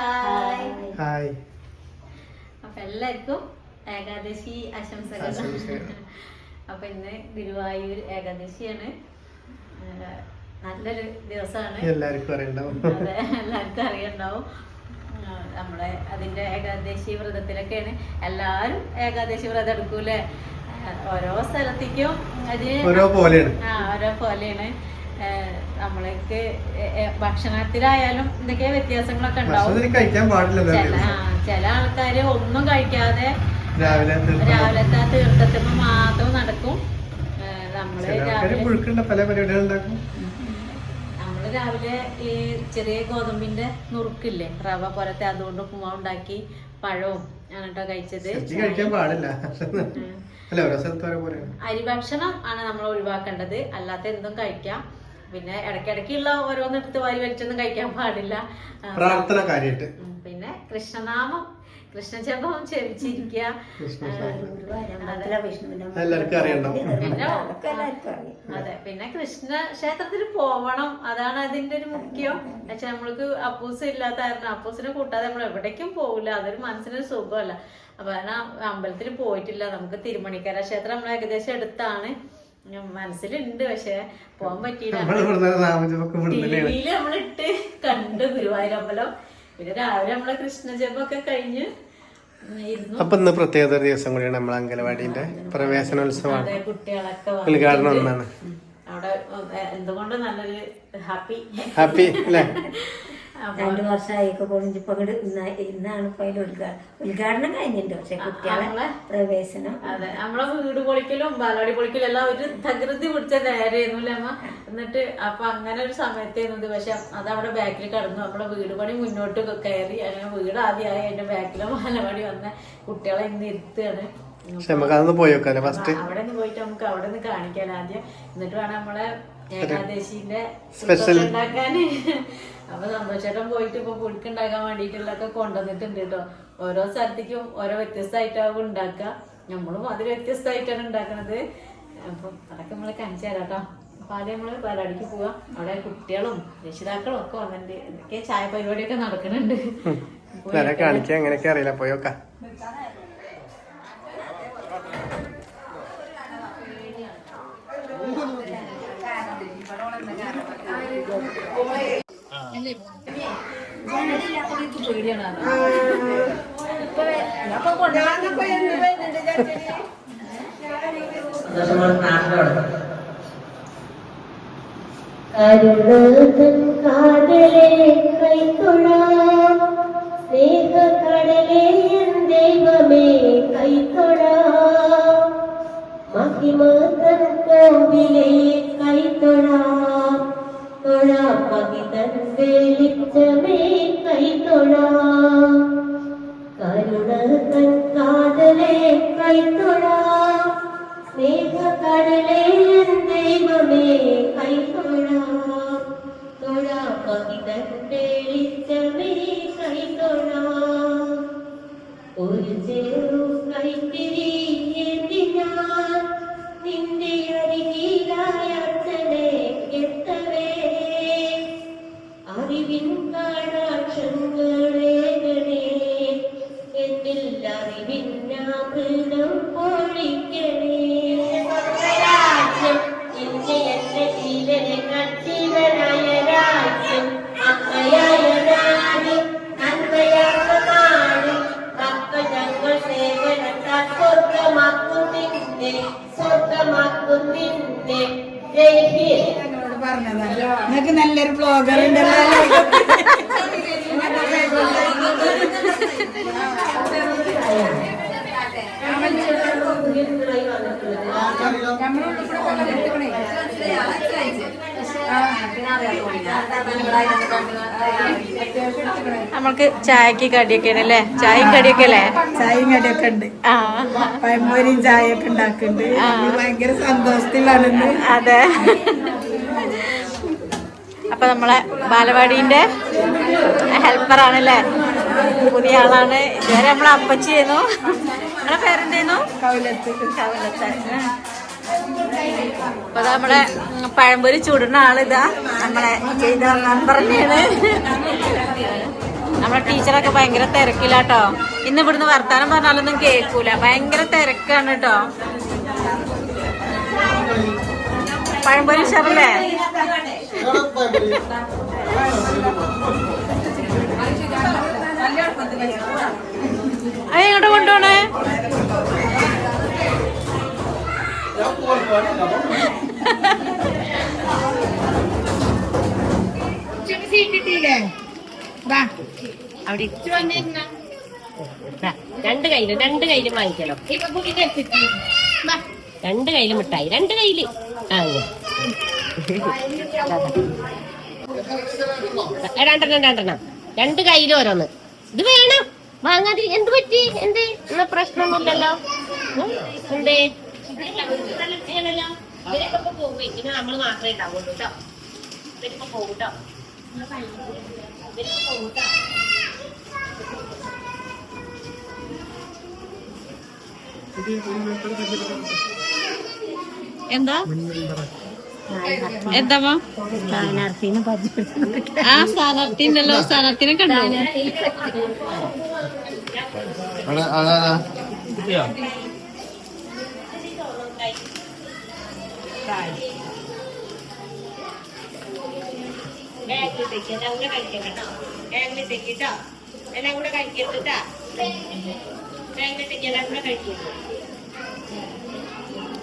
Hi hi അപ്പൊ എല്ലാവർക്കും ഏകാദശി ആശംസകൾ. അപ്പൊ ഇന്ന് ഗുരുവായൂർ ഏകാദശിയാണ്. നല്ലൊരു ദിവസമാണ്. എല്ലാവർക്കും അറിയണ്ടാവും. എല്ലാവർക്കും അറിയണ്ടാവും. നമ്മളെ അതിന്റെ ഏകാദശി വ്രതത്തിലൊക്കെയാണ് എല്ലാരും ഏകാദശി വ്രതം എടുക്കൂലേ ഓരോ സ്ഥലത്തേക്കും അതിന് ഓരോ പോലെയാണ്. ആ ഓരോ പോലെയാണ്. ഏ- ഭക്ഷണത്തിലായാലും എന്തൊക്കെയാ വ്യത്യാസങ്ങളൊക്കെ ഉണ്ടാവും. കഴിക്കാൻ പാടില്ലല്ലോ ചില ആൾക്കാര് ഒന്നും കഴിക്കാതെ. രാവിലത്തെ തീർത്ഥത്തിന് മാത്രം നടക്കും. നമ്മൾ നമ്മൾ രാവിലെ ഈ ചെറിയ ഗോതമ്പിന്റെ നുറുക്കില്ലേ റവ പോലത്തെ അതുകൊണ്ട് ഉപ്പുമാവ് ഉണ്ടാക്കി പഴവും അങ്ങനെട്ടോ കഴിച്ചത്. കഴിക്കാൻ പാടില്ല. ഓരോ അരിഭക്ഷണം ആണ് നമ്മൾ ഒഴിവാക്കേണ്ടത്. അല്ലാത്ത എന്തും കഴിക്കാം. പിന്നെ ഇടയ്ക്കിടയ്ക്കുള്ള ഓരോന്നെടുത്ത് വാരി വലിച്ചൊന്നും കഴിക്കാൻ പാടില്ല. പ്രാർത്ഥന കാര്യമായിട്ട് പിന്നെ കൃഷ്ണനാമം. കൃഷ്ണജപം ചെവിച്ചിരിക്കുക. കൃഷ്ണ അതെ. പിന്നെ അതെ പിന്നെ കൃഷ്ണ ക്ഷേത്രത്തിൽ പോവണം. അതാണ് അതിന്റെ ഒരു മുഖ്യം. പക്ഷെ നമ്മൾക്ക് അപ്പൂസ് ഇല്ലാത്ത കാരണം അപ്പൂസിനെ കൂട്ടാതെ നമ്മൾ എവിടേക്കും പോകില്ല അതൊരു മനസ്സിനൊരു സുഖമല്ല. അപ്പൊ കാരണം അമ്പലത്തിൽ പോയിട്ടില്ല. നമുക്ക് തിരുമണിക്കര ക്ഷേത്രം നമ്മൾ ഏകദേശം അടുത്താണ് ഉം, മനസ്സിലുണ്ട് പക്ഷെ പോകാൻ പറ്റിയില്ല. നമ്മളിട്ട് കണ്ട് ഗുരുവായൂരമ്പലം. പിന്നെ രാവിലെ നമ്മളെ കൃഷ്ണജപമൊക്കെ കഴിഞ്ഞ് അപ്പൊ ഇന്ന് പ്രത്യേക ഒരു ദിവസം കൂടിയാണ് നമ്മളെ പ്രവേശനോത്സവമാണ്. അതെ കുട്ടികളൊക്കെ ഉദ്ഘാടനം. ഒന്നാണ് അവിടെ എന്തുകൊണ്ട് നല്ലൊരു ഹാപ്പി? ഹാപ്പി അല്ലേ? രണ്ടു വർഷമായിക്കെ പൊളിഞ്ഞിപ്പോ അങ്ങോട്ട് ഇന്ന് ഇന്നാണ് ഇപ്പൊ അതിൽ ഉദ്ഘാടനം ഉദ്ഘാടനം കഴിഞ്ഞിട്ടുണ്ട്. പക്ഷെ കുട്ടികളെ പ്രവേശനം. അതെ നമ്മളെ വീട് പൊളിക്കലും ബാലവാടി പൊളിക്കലും എല്ലാം ഒരു തകൃതി പിടിച്ച നേരെയായിരുന്നു അല്ലേ അമ്മ? എന്നിട്ട് അപ്പൊ അങ്ങനെ ഒരു സമയത്തായിരുന്നത്. പക്ഷെ അത് അവിടെ ബാക്കിൽ കടന്നു. നമ്മളെ വീട് പണി മുന്നോട്ട് കയറി. അങ്ങനെ വീട് ആദ്യമായി അതിന്റെ ബാക്കിലെ ബാലവാടി വന്ന കുട്ടികളെ ഇന്ന് ഇരുത്തുകയാണ്. പക്ഷെ നമുക്ക് അതൊന്ന് പോയി നോക്കാല്ലേ ഫസ്റ്റ് അവിടെ നിന്ന് പോയിട്ട് നമുക്ക് അവിടെ നിന്ന് കാണിക്കാൻ ആദ്യം. എന്നിട്ട് വേണം നമ്മളെ ഏകാദശിന്റെ സ്പെഷ്യൽ ഉണ്ടാക്കാന് അപ്പൊ സന്തോഷേട്ടൻ പോയിട്ട് ഇപ്പൊ പുഴുക്ക് ഉണ്ടാക്കാൻ വേണ്ടിയിട്ടുള്ളതൊക്കെ കൊണ്ടുവന്നിട്ടുണ്ട് കേട്ടോ ഓരോ സ്ഥലത്തേക്കും ഓരോ വ്യത്യസ്തമായിട്ടാവും ഉണ്ടാക്കുക. നമ്മളും അതിൽ വ്യത്യസ്തമായിട്ടാണ് ഉണ്ടാക്കണത്. അപ്പൊ അതൊക്കെ നമ്മൾ കാണിച്ചു തരാം കേട്ടോ അപ്പൊ ആദ്യം നമ്മൾ പരിപാടിക്ക് പോവാം. അവിടെ കുട്ടികളും രക്ഷിതാക്കളും ഒക്കെ വന്നിട്ടുണ്ട്. എന്തൊക്കെ ചായ പരിപാടിയൊക്കെ നടക്കുന്നുണ്ട് വരെ കാണിക്കാൻ എങ്ങനെയൊക്കെ അറിയില്ല. പോയി കരുണതൻ കാതലേ കൈത്തൊഴാം സ്നേഹക്കടലേ എൻ ദൈവമേ കൈത്തൊഴാം മഹിമതൻ കോവിലേ കൈത്തൊഴാം നമ്മൾക്ക് ചായക്ക് കടിയൊക്കെ അല്ലേ ചായയും കടിയൊക്കെ അല്ലേ? ചായയും കടിയൊക്കെ ഉണ്ട്. പഴംപൊരിയും ചായയൊക്കെ ഉണ്ടാക്കുന്നുണ്ട്. ഭയങ്കര സന്തോഷത്തിലാണെന്ന്. അതെ. അപ്പൊ നമ്മളെ ബാലവാടീന്റെ ഹെൽപ്പറാണല്ലേ? പുതിയ ആളാണ് ഇതുവരെ നമ്മളെ അപ്പച്ചി നമ്മളെ പേരെന്തായിരുന്നു കൗലത്ത്. കവലത്തെ അപ്പൊ നമ്മളെ പഴംപൊരി ചൂടുന്ന ആളിതാ. നമ്മളെ ചെയ്ത നമ്പർ തന്നെയാണ്. നമ്മളെ ടീച്ചറൊക്കെ ഭയങ്കര തിരക്കിലാട്ടോ. ഇന്ന് ഇവിടുന്ന് വർത്താനം പറഞ്ഞാലൊന്നും കേൾക്കൂല. ഭയങ്കര തിരക്കാണ് കേട്ടോ പഴംപൊരി ഉഷാറല്ലേ? അത് എങ്ങോട്ട് കൊണ്ടുപോണേ? രണ്ട് കയ്യിലും രണ്ട് കയ്യിലും വാങ്ങിക്കലോ. രണ്ട് കയ്യിലും മിഠായി രണ്ട് കയ്യിൽ. രണ്ടെണ്ണം രണ്ടെണ്ണം. രണ്ട് കയ്യിലും ഓരോന്ന്. ഇത് വേണം. വാങ്ങാതി എന്ത് പറ്റി? എന്ത്? എന്നാ പ്രശ്നമൊന്നുമില്ലല്ലോ. എന്തേ? ഇവരൊക്കെ പോകും ഇതിന് നമ്മൾ മാത്രമേ ഉണ്ടാവുള്ളൂ കേട്ടോ ഇവരിപ്പോ പോകും കേട്ടോ ഇവരിപ്പോ പോകും കേട്ടോ എന്താ എന്താ സ്ഥാനാർത്ഥിനെ ആ സ്ഥാനാർത്ഥി ഉണ്ടല്ലോ. സ്ഥാനാർത്ഥിനെ കണ്ടു. ബാഗിലേക്ക് എല്ലാം കൂടെ കഴിക്കണം കേട്ടോ. ബാഗിലേക്ക് കേട്ടോ. എല്ലാം കൂടെ കഴിക്കരുത് കേട്ടോ ബാഗിലേക്ക് എല്ലാം കൂടെ കഴിക്കരുത്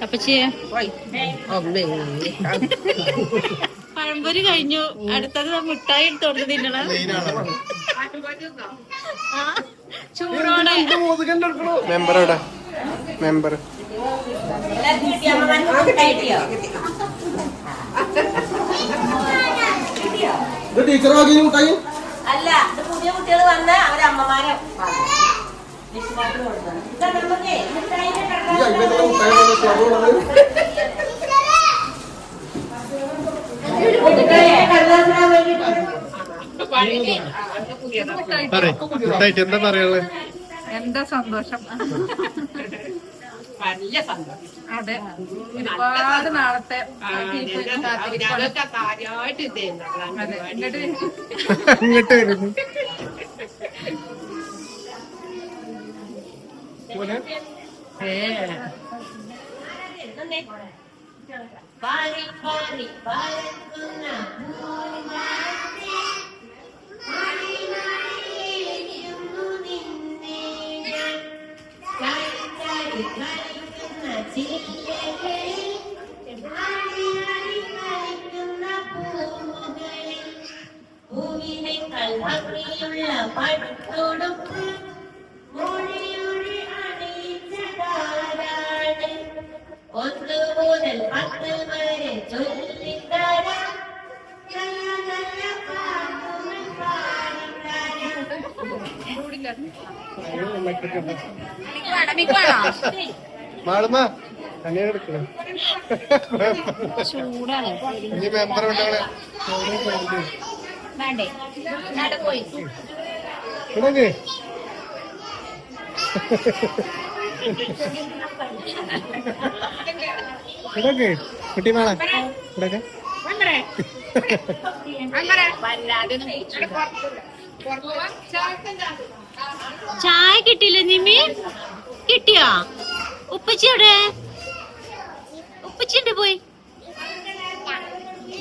അപ്പച്ചിയെ പഴംപൊരി കഴിഞ്ഞു. അടുത്തത് മിഠായി എടുത്ത് കൊടുത്ത് തിന്നണം. ചൂടോടെ. മെമ്പർ എവിടെ? മെമ്പർ അല്ല ഇത് പുതിയ കുട്ടികൾ വന്ന് അവരമ്മമാരെ അമ്മമാരെ പറയ്. എന്താ പറയാനുള്ളത് എന്താ സന്തോഷം? വലിയ സന്തോഷം. അതെ. ഒരുപാട് നാളത്തെ കാര്യമായിട്ട് ഇത് അതെ എന്നിട്ട് ഇങ്ങോട്ട് വരുന്നു പാറി പാറി പാറുന്ന ഭൂമിനെ കൽഭംഗിയുള്ള പടുത്തോടുപ്പ് മൊഴിയൊഴി മാളുമ്മ അങ്ങനെ എടുക്കണം ഇനി മെമ്പർ ഉണ്ടവിടെ ഇടങ്ങ് ഇടങ്ങ് കുട്ടി മാള. ഇടങ്ങ് ചായ കിട്ടിയില്ല നിമി? കിട്ടിയോ? ഉപ്പച്ചി എവിടെ? ഉപ്പച്ചി ഉണ്ട് പോയി?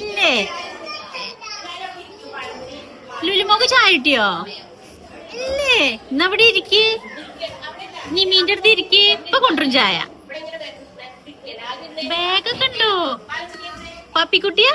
ഇല്ലേ? ലുലുമോക്ക് ചായ കിട്ടിയോ? ഇല്ലേ? എന്നാ അവിടെ ഇരിക്ക്? നിമീന്റെ അടുത്ത് ഇരിക്ക്. ഇപ്പൊ കൊണ്ടുവരും ചായ. ബാഗൊക്കെ ഉണ്ടോ? പപ്പിക്കുട്ടിയാ?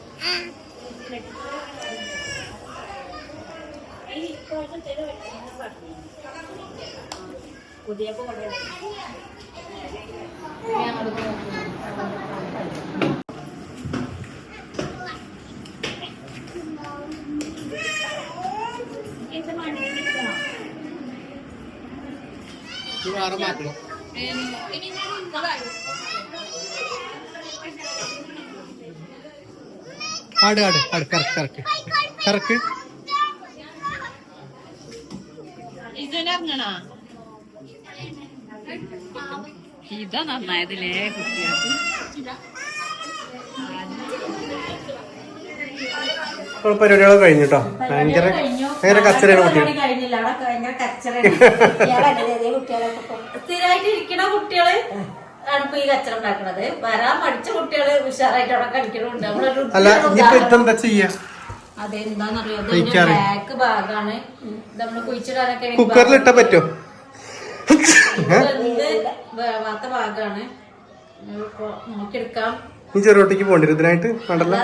ആട് ആട് ആട് കറക്ക് കറക്ക്. കറക്ക്. ഇതിനിറങ്ങണോ ഇതാ നന്നായതിലേ കുട്ടികൾക്ക്. പരിപാടികളൊക്കെ കഴിഞ്ഞു. കേട്ടോ ഭയങ്കര ഭയങ്കര കച്ചറയാണ്. കുട്ടികൾ സ്ഥിരമായിട്ട് ഇരിക്കണ കുട്ടികൾ? ആണ് ഈ കച്ചറ ഉണ്ടാക്കണത്. വരാൻ പഠിച്ച കുട്ടികൾ ഉഷാറായിട്ട് അവിടെ കളിക്കണുണ്ട് നമ്മളൊരു അല്ല ഇനിയിപ്പോ ഇതെന്താ ചെയ്യാ? അതെന്താന്നറിയോ? കഴിക്കാറ്. ബാക്ക് ഭാഗാണ്. ഇത് നമ്മൾ കുഴിച്ചിടാനൊക്കെ കുക്കറിലിട്ട പറ്റോ? വെന്ത് വേവാത്ത ഇപ്പൊ നോക്കിയെടുക്കാം. ഈ ചെറുട്ടിക്ക് പോണ്ടി ഇതിനായിട്ട് വേണ്ടല്ലോ?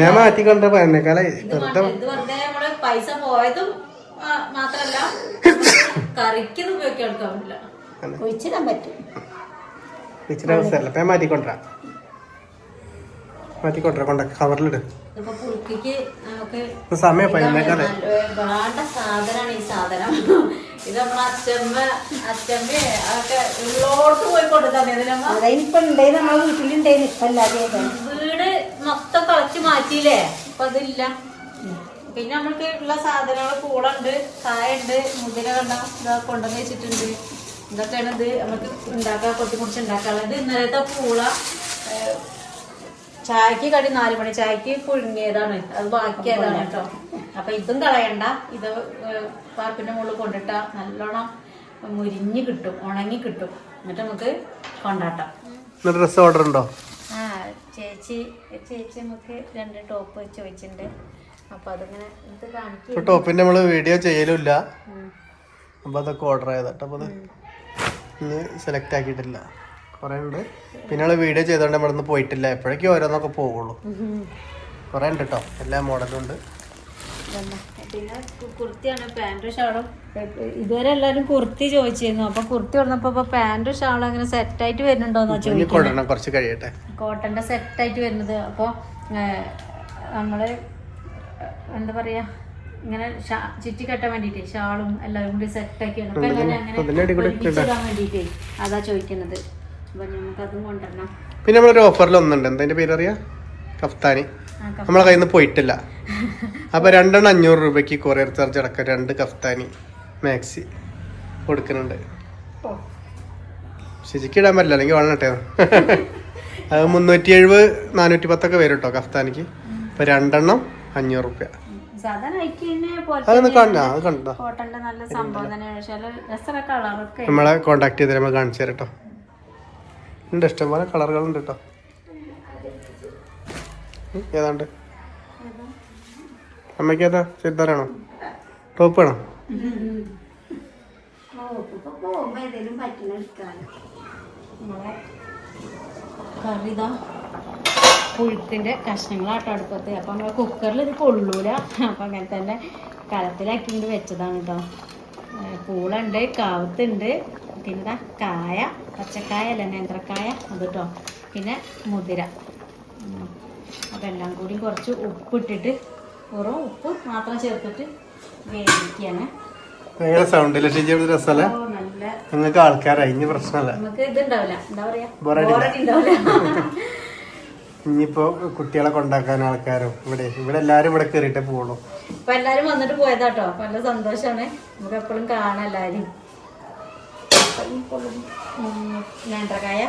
ഞാൻ മാറ്റി കണ്ട. ഇത് പൈസ പോയതും മാത്രല്ല. കറിക്ക് ഉപയോഗിക്കാൻ പറ്റില്ല കുഴിച്ചിടാൻ പറ്റും. ഇച്ചിരി അവസ്ഥയല്ല ഞാൻ മാറ്റിക്കൊണ്ടിരാം മാറ്റിക്കൊണ്ടിരാ കൊണ്ട കവറിലിട്. സമയം നല്ല വേണ്ട സാധനമാണ് ഈ സാധനം. ഇത് നമ്മളെ അച്ഛമ്മ അച്ഛമ്മ ഒക്കെ ഉള്ളോട്ട് പോയി ഉണ്ടായി നമ്മളെ വീട്ടിലുണ്ടായിരുന്നു ഇപ്പൊ അല്ലാതെ വീട് മൊത്തം കളച്ച് മാറ്റിയില്ലേ? അപ്പൊ അതില്ല. പിന്നെ നമ്മൾക്ക് ഉള്ള സാധനങ്ങൾ കൂളുണ്ട് കായുണ്ട് മുതിര കണ്ട കൊണ്ടുവന്ന് വെച്ചിട്ടുണ്ട്. ഇതൊക്കെയാണ് ഇത് നമുക്ക് ഉണ്ടാക്കാൻ കൊത്തി മുറിച്ച് ഉണ്ടാക്കാനുള്ളത്. ഇന്നലത്തെ പൂള ചായക്ക് കടി നാല് മണി. ചായക്ക് പുഴുങ്ങിയതാണ്. അത് ബാക്കിയതാണ് കേട്ടോ അപ്പൊ ഇതും കളയണ്ട. ഇത് പാർപ്പിന്റെ മുകളിൽ കൊണ്ടിട്ട നല്ലോണം മുരിഞ്ഞ് കിട്ടും ഉണങ്ങി കിട്ടും. എന്നിട്ട് നമുക്ക് കൊണ്ടാട്ടാം. ഡ്രസ് ഓർഡർ ഉണ്ടോ? ആ ചേച്ചി ചേച്ചി നമുക്ക് രണ്ട് ടോപ്പ് ചോദിച്ചിട്ടുണ്ട് അപ്പൊ അതിങ്ങനെ ഇത് കാണിക്കും ടോപ്പിന്റെ നമ്മൾ വീഡിയോ ചെയ്യലില്ല അപ്പൊ അതൊക്കെ ഓർഡർ ചെയ്തട്ടോ അപ്പൊ സെലക്ട് ആക്കിയിട്ടില്ല. കുറെ ഉണ്ട് പിന്നെ നമ്മൾ വീഡിയോ ചെയ്തോണ്ട് നമ്മളൊന്നും പോയിട്ടില്ല. എപ്പോഴേക്കും ഓരോന്നൊക്കെ പോകുള്ളൂ കുറെ ഉണ്ട് കേട്ടോ എല്ലാ മോഡലും ഉണ്ട്. പിന്നെ കുർത്തിയാണ്. പാന്റും ഷാളും. ഇതുവരെ എല്ലാരും കുർത്തി ചോദിച്ചിരുന്നു. അപ്പൊ കുർത്തി വന്നപ്പോ ഇപ്പൊ പാന്റും ഷാളും അങ്ങനെ സെറ്റ് ആയിട്ട് വരുന്നുണ്ടോന്നാ ചോദിക്കുന്നത് കുറച്ച് കഴിയട്ടെ. കോട്ടന്റെ സെറ്റ് ആയിട്ട് വരുന്നത്. അപ്പൊ നമ്മൾ എന്താ പറയാ ഇങ്ങനെ ചുറ്റി കെട്ടാൻ വേണ്ടിട്ട് ഷാളും എല്ലാവരും കൂടി സെറ്റ് ആക്കിയാണ്. അപ്പൊ എല്ലാവരും അങ്ങനെ വേണ്ടിട്ടേ അതാ ചോദിക്കുന്നത്. പിന്നെ നമ്മളൊരു ഓഫറിൽ ഒന്നുണ്ട്. എന്താ പേര് അറിയാ കഫ്താനി. നമ്മളെ കയ്യിൽ നിന്ന് പോയിട്ടില്ല. അപ്പൊ രണ്ടെണ്ണം അഞ്ഞൂറ് രൂപയ്ക്ക് കൊറിയർ ചാർജ് അടക്കം രണ്ട് കഫ്താനി മാക്സി കൊടുക്കുന്നുണ്ട്. ശരിക്കും ഇടാൻ പറ്റില്ല. അല്ലെങ്കിൽ വളരട്ടെ അത് മുന്നൂറ്റി എഴുപത് നാനൂറ്റി പത്തൊക്കെ വരും കേട്ടോ കഫ്താനിക്ക്. അപ്പൊ രണ്ടെണ്ണം അഞ്ഞൂറ് റുപ്യ. നമ്മളെ കോണ്ടാക്ട് ചെയ്ത് നമ്മൾ കാണിച്ചു തരാം കേട്ടോ ഉണ്ട് ഇഷ്ടംപോലെ കളറുകളുണ്ട് കേട്ടോ ഏതാണ്ട്? അമ്മയ്ക്ക് ഏതാ? ചുരിദാറാണോ ടോപ്പ് വേണോ? പുഴുത്തിന്റെ പുഴുക്കിന്റെ കഷ്ണങ്ങളാട്ടോ അടുപ്പത്ത്. അപ്പൊ നമ്മളെ കുക്കറിൽ ഇത് കൊള്ളൂല. അപ്പൊ അങ്ങനെ തന്നെ കലത്തിലാക്കിണ്ട് വെച്ചതാണ് കേട്ടോ പൂളുണ്ട് കാവത്തുണ്ട്. പിന്നെ ഇതാ കായ പച്ചക്കായ അല്ല നേന്ത്രക്കായ അത് കേട്ടോ പിന്നെ മുതിര. അതെല്ലാം കൂടി കുറച്ച് ഉപ്പിട്ടിട്ട് വെറും ഉപ്പ് മാത്രം ചേർത്തിട്ട് വേവിക്കുകയാണ് ഭയങ്കര ഷിജി രസമല്ലേ നിങ്ങൾക്ക് ആൾക്കാരായി ഇനി പ്രശ്നമല്ല. ഇനിയിപ്പോ കുട്ടികളെ കൊണ്ടാക്കാൻ ആൾക്കാരും ഇവിടെ ഇവിടെ എല്ലാരും ഇവിടെ കയറിയിട്ടേ പോകുള്ളൂ ഇപ്പൊ എല്ലാരും വന്നിട്ട് പോയതാട്ടോ നല്ല സന്തോഷാണ്. നമുക്ക് എപ്പോഴും കാണാം എല്ലാരും നേന്ത്രക്കായ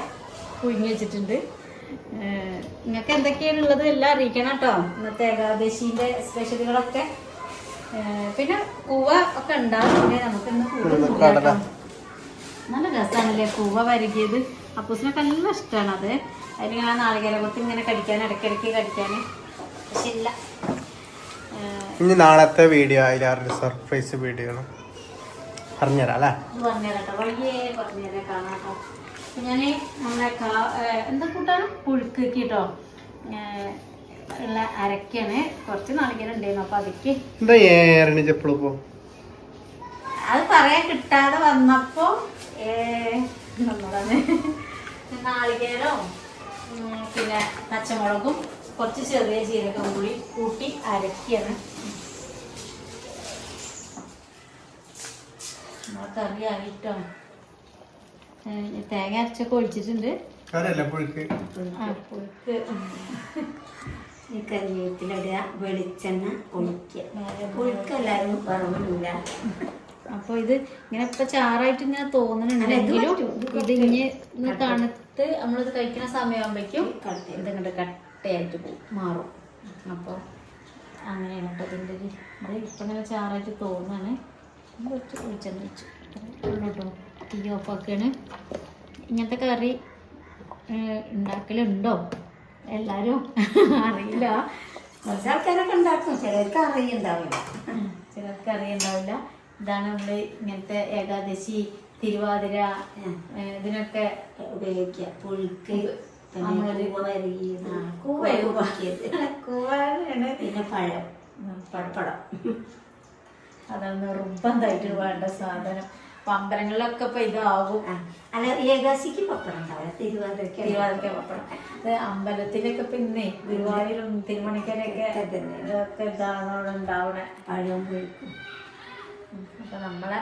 പുഴുങ്ങി വെച്ചിട്ടുണ്ട്. നിങ്ങൾക്ക് എന്തൊക്കെയാണുള്ളത്? എല്ലാം അറിയിക്കണം കേട്ടോ. ഇന്നത്തെ ഏകാദശീന്റെ സ്പെഷ്യലുകളൊക്കെ പിന്നെ കൂവ ഒക്കെ പിന്നെ നമുക്ക് ഇന്ന് കൂവ. നല്ല രസമാണല്ലേ കൂവ വരുകിയത്. അപ്പൂസിനൊക്കെ നല്ല ഇഷ്ടമാണ് അത്. അതിലിങ്ങനെ നാളികേര കൊത്തി ഇങ്ങനെ കടിക്കാൻ ഇടയ്ക്കിടയ്ക്ക് കടിക്കാൻ. പക്ഷെ ഇല്ല. ഇനി നാളത്തെ വീഡിയോ അതിലാറൊരു സർപ്രൈസ് വീഡിയോ ആണ്. കേട്ടോ അപ്പൊ ഞാൻ നമ്മളെ എന്താ കൂട്ടാണ്? പുഴുക്ക് കേട്ടോ. ഉള്ള അരക്കാണ്. കുറച്ച് നാളികേരം ഉണ്ടായിരുന്നു. അപ്പൊ അതിക്ക് എന്താ ഏറണി ചെപ്പിൾ പോ അത് പറയാൻ കിട്ടാതെ വന്നപ്പോ ഏഹ്, നമ്മളത് നാളികേരവും പിന്നെ പച്ചമുളകും കുറച്ച് ചെറിയ ജീരകം കൂടി കൂട്ടി അരക്കിയാണ് നമ്മളെ കറി ആയിട്ടോ തേങ്ങ അരച്ചൊക്കെ ഒഴിച്ചിട്ടുണ്ട്. അതല്ല പുഴുക്ക്. ആ പുഴുക്ക്. ഈ കരിവേപ്പിലിടുക വെളിച്ചെണ്ണ ഒഴിക്കുക. പുഴുക്ക് എല്ലാവരും പറവില്ല അപ്പൊ ഇത് ഇങ്ങനെ ഇപ്പൊ ചാറായിട്ട് ഇങ്ങനെ തോന്നുന്നുണ്ടെങ്കിലും ഇത് ഇനി തണുത്ത് നമ്മളിത് കഴിക്കുന്ന സമയമാകുമ്പോഴേക്കും ഇത് ഇങ്ങോട്ട് കട്ടയായിട്ട് പോകും മാറും. അപ്പോൾ അങ്ങനെയാണ് കേട്ടോ ഇതിന്റെ ഒരു ഇപ്പം ഇങ്ങനെ ചാറായിട്ട് തോന്നാണ്. കുറച്ച് ഒഴിച്ചെന്ന് വെച്ചു കേട്ടോ തീ ഓഫാക്കാണ് ഇങ്ങനത്തെ കറി ഉണ്ടാക്കലുണ്ടോ? എല്ലാവരും അറിയില്ല. കുറച്ച് ആൾക്കാരൊക്കെ ഉണ്ടാക്കും. ചിലർക്ക് അറിയുണ്ടാവില്ല. ചിലർക്ക് അറിയുണ്ടാവില്ല. ഇതാണ് നമ്മൾ ഇങ്ങനത്തെ ഏകാദശി തിരുവാതിര ഇതിനൊക്കെ ഉപയോഗിക്കുക. പുഴുക്ക് പിന്നെ പഴം. പഴപ്പടം അതാണ് നിർബന്ധമായിട്ട് വേണ്ട സാധനം. അപ്പൊ അമ്പലങ്ങളിലൊക്കെ ഇപ്പൊ ഇതാവും. അല്ല ഏകാശിക്ക് പപ്പടം ഉണ്ടാവില്ല തിരുവാതിരക്ക്. തിരുവാതിരക്ക് പപ്പടം. അത് അമ്പലത്തിലൊക്കെ പിന്നെ ഗുരുവായൂരും തിരുമണിക്കരൊക്കെ ഇതൊക്കെ ഇതാണ് അവിടെ ഉണ്ടാവണേ. പഴവും പുഴുക്കും. അപ്പൊ നമ്മളെ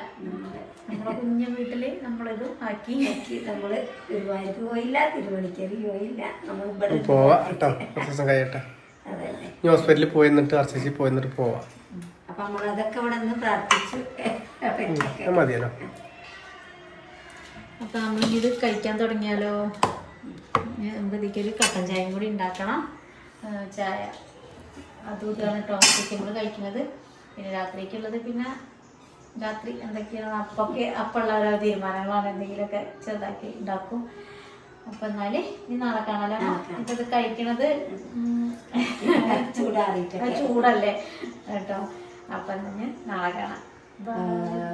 നമ്മളെ കുഞ്ഞു വീട്ടിൽ നമ്മളിത് ആക്കി. ആക്കി. നമ്മൾ ഗുരുവായൂർക്ക് പോയില്ല തിരുവണിക്കരി പോയില്ല. നമ്മൾ ഇവിടെ പോവാ കേട്ടോ. കുറച്ച് ദിവസം കഴിയട്ടെ. അതന്നെ. ഈ ഹോസ്പിറ്റലിൽ പോയി നിന്നിട്ട് അർച്ചേച്ചി പോയി എന്നിട്ട് പോവാം. അപ്പൊ നമ്മളതൊക്കെ ഇവിടെ നിന്ന് പ്രാർത്ഥിച്ചു. മതിയല്ലോ. അപ്പൊ നമ്മളിത് കഴിക്കാൻ തുടങ്ങിയാലോ? നമുക്ക് ഒരു കട്ടൻ ചായയും കൂടി ഉണ്ടാക്കണം. ചായ. അതും ഇതാണ് കേട്ടോ നമ്മൾ കഴിക്കുന്നത്. പിന്നെ രാത്രിക്കുള്ളത് പിന്നെ രാത്രി എന്തൊക്കെയാണ് അപ്പൊക്കെ അപ്പുള്ള ഓരോ തീരുമാനങ്ങളാണ് എന്തെങ്കിലുമൊക്കെ ചെറുതാക്കി ഉണ്ടാക്കും. അപ്പൊ എന്നാൽ ഇനി നാളെ കാണാലോ? ഇപ്പത് ഇത് കഴിക്കണത് ഉം, ചൂടാറിയിട്ട് ചൂടല്ലേ. കേട്ടോ. അപ്പൊ എന്നാ നാളെ കാണാം. 嗯。